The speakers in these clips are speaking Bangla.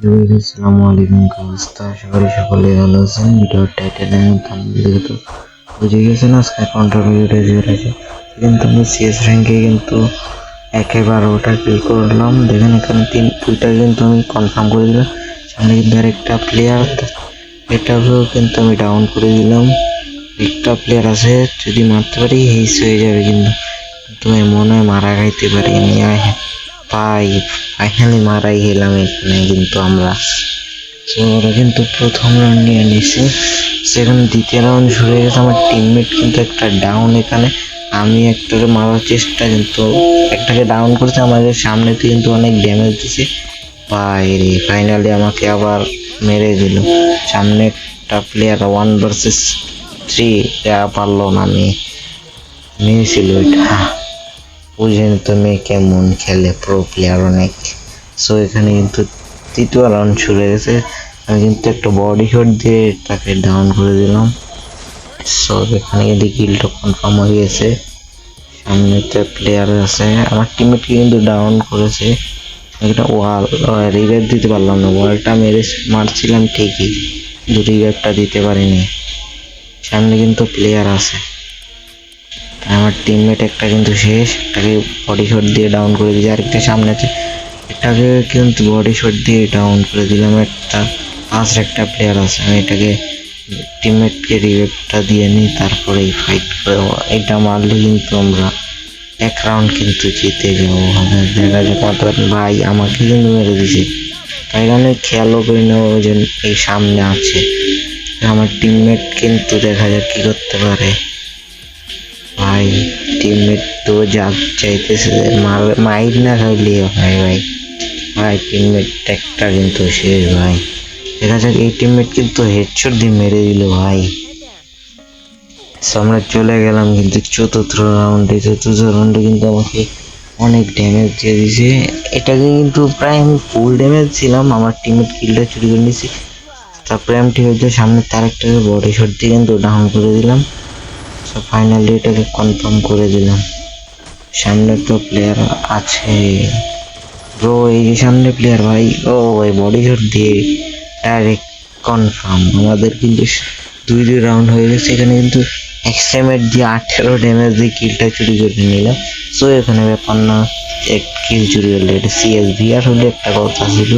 আসসালামু আলাইকুম কি অবস্থা? আশা করি সকলে ভালো আছেন। বুঝে কন্ট্রোল কিন্তু আমি সিএস কিন্তু করলাম। দেখেন, এখানে তিন, দুইটা কিন্তু আমি কনফার্ম করে দিলাম। সামনে কিন্তু আরেকটা প্লেয়ার এটাকেও কিন্তু আমি ডাউন করে দিলাম। একটা প্লেয়ার আছে, যদি মারতে পারি হেস হয়ে যাবে কিন্তু। মনে হয় মারা খাইতে পারি নিয়ে পাই ফাইনালি মারাই গেলাম এখানে, কিন্তু আমরা তো ওরা কিন্তু প্রথম রাউন্ড নিয়ে নিছে সেখানে দ্বিতীয় রাউন্ড হয়ে গেছে, আমার টিমমেট কিন্তু একটা ডাউন এখানে। আমি একটাকে মারার চেষ্টা, কিন্তু একটাকে ডাউন করেছে, আমাদের সামনেতে কিন্তু অনেক ড্যামেজ দিছে। বাইরে ফাইনালি আমাকে আবার মেরে দিল। সামনে একটা প্লেয়ার ওয়ান ভার্সেস থ্রি পারল না আমি। মেরেছিল এটা বুঝেন তুমি কেমন খেলে প্রো প্লেয়ার অনেক। সো এখানে কিন্তু তৃতীয় রাউন্ড শুরু হয়ে গেছে। আমি কিন্তু একটা বডি শট দিয়ে তাকে ডাউন করে দিলাম। সো এখানে কিন্তু কিলটা কনফার্ম হয়ে গেছে। সামনে তো প্লেয়ার আছে। আমার টিমমেটকে কিন্তু ডাউন করেছে। একটা ওয়াল রিভাইভ দিতে পারলাম না। ওয়ালটা মেরে মারছিলাম ঠিকই। কিন্তু রিভাইভটা দিতে পারিনি। সামনে কিন্তু প্লেয়ার আছে। আমার টিমমেট একটা কিন্তু শেষ একটাকে বডি শট দিয়ে ডাউন করে দিয়েছে। আরেকটা সামনে আছে, এটাকে কিন্তু বডি শট দিয়ে ডাউন করে দিলাম। একটা পাঁচ একটা প্লেয়ার আছে, আমি এটাকে টিমমেটকে রিভেটটা দিয়ে নিই তারপরে এই ফাইট করে এটা মারলে কিন্তু আমরা এক রাউন্ড কিন্তু জিতে যাব। দেখা যাক মাত্র ভাই আমাকে কিন্তু মেরে দিয়েছে। তাই কারণে খেয়ালও করি না ও যে এই সামনে আছে। আমার টিমমেট কিন্তু দেখা যাক কী করতে পারে। ভাই টিমমেট তো যা চাইতেছে মাইর না খাইলে হয় ভাই। ভাই টিমমেট একটা কিন্তু শেষ ভাই। দেখা যাক, এই টিমমেট কিন্তু হেডশট দিয়ে মেরে দিল ভাই। আমরা চলে গেলাম কিন্তু চতুর্থ রাউন্ডে চতুর্থ রাউন্ডে কিন্তু আমাকে অনেক ড্যামেজ দিয়ে দিয়েছে। এটাকে কিন্তু প্রায় আমি ফুল ড্যামেজ ছিলাম। আমার টিমমেট কিলটা চুরি করে নিয়েছি। তারপরে আমি ঠিক হয়েছে, সামনে তার একটা বডি শট দিয়ে কিন্তু ডাউন করে দিলাম। সো ফাইনালি এটাকে কনফার্ম করে দিলাম। সামনে তো প্লেয়ার আছে। ব্রো এই যে সামনে প্লেয়ার ভাই, ও ভাই বডি শট দিয়ে ডাইরেক্ট কনফার্ম আমাদের কিন্তু দুই দুই রাউন্ড হয়ে গেছে, এখানে কিন্তু এক্সট্রিমেট দিয়ে আঠেরো ড্যামেজ দিয়ে কিলটা চুরি করে নিলাম সো এখানে ব্যাপার না, এক কিল চুরি হলো এটা সিএসভি আর হলে একটা কথা ছিল,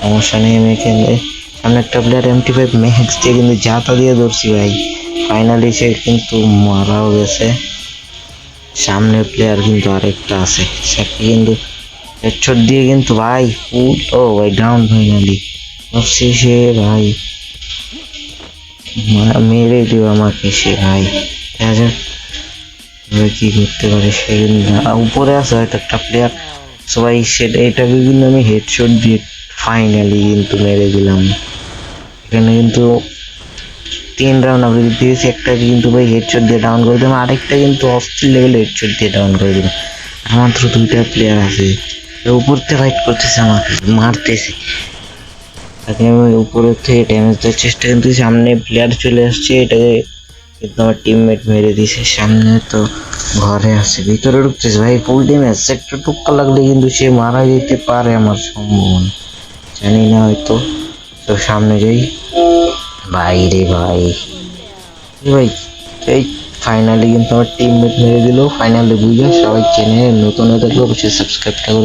সমস্যা নেই আমি এখানে। সামনে একটা প্লেয়ার এমটি ফাইভ ম্যাক্স দিয়ে কিন্তু জাতা দিয়ে ধরছি ভাই। ফাইনালি সে কিন্তু মারাও গেছে। সামনে প্লেয়ার কিন্তু আরেকটা আছে। সে কিন্তু হেডশট দিয়ে কিন্তু ভাই ফুল ও ভাই ডাউন ফাইনালি সে ভাই মেরে দিও আমাকে সে ভাই। দেখা যাক কি করতে পারে সে উপরে আছে হয়তো একটা প্লেয়ার সবাই সেটা এটাকে কিন্তু আমি হেডশট দিয়ে ফাইনালি কিন্তু মেরে দিলাম। এখানে কিন্তু তিন রাউন্ড আমরা দিয়েছি, একটা কিন্তু ভাই হেডশট দিয়ে ডাউন করে দিলাম আরেকটা কিন্তু অস্থির লেভেলে হেডশট দিয়ে ডাউন করে দিলাম আমার মাত্র দুইটা প্লেয়ার আছে উপর থেকে ফাইট করতেছে আমাকে, মারতেছে। তাকে আমি উপরের থেকে ড্যামেজ দেওয়ার চেষ্টা কিন্তু সামনে প্লেয়ার চলে আসছে, এটাকে কিন্তু আমার টিমমেট মেরে দিছে, সামনে তো ঘরে আছে, ভিতরে ঢুকতেছে ভাই ফুল ড্যামেজ একটা টুক্কা লাগলে কিন্তু সে মারা যেতে পারে আমার সম্ভাবনা। জানি না হয়তো, তো সামনে যাই। ভাই রে ভাই এ ভাই এই ফাইনালি কিন্তু আমার টিমমেট মেরে দিল। ফাইনালি বুঝে সবাই চেনে, নতুন হয়ে থাকলে অবশ্যই সাবস্ক্রাইবটা করবে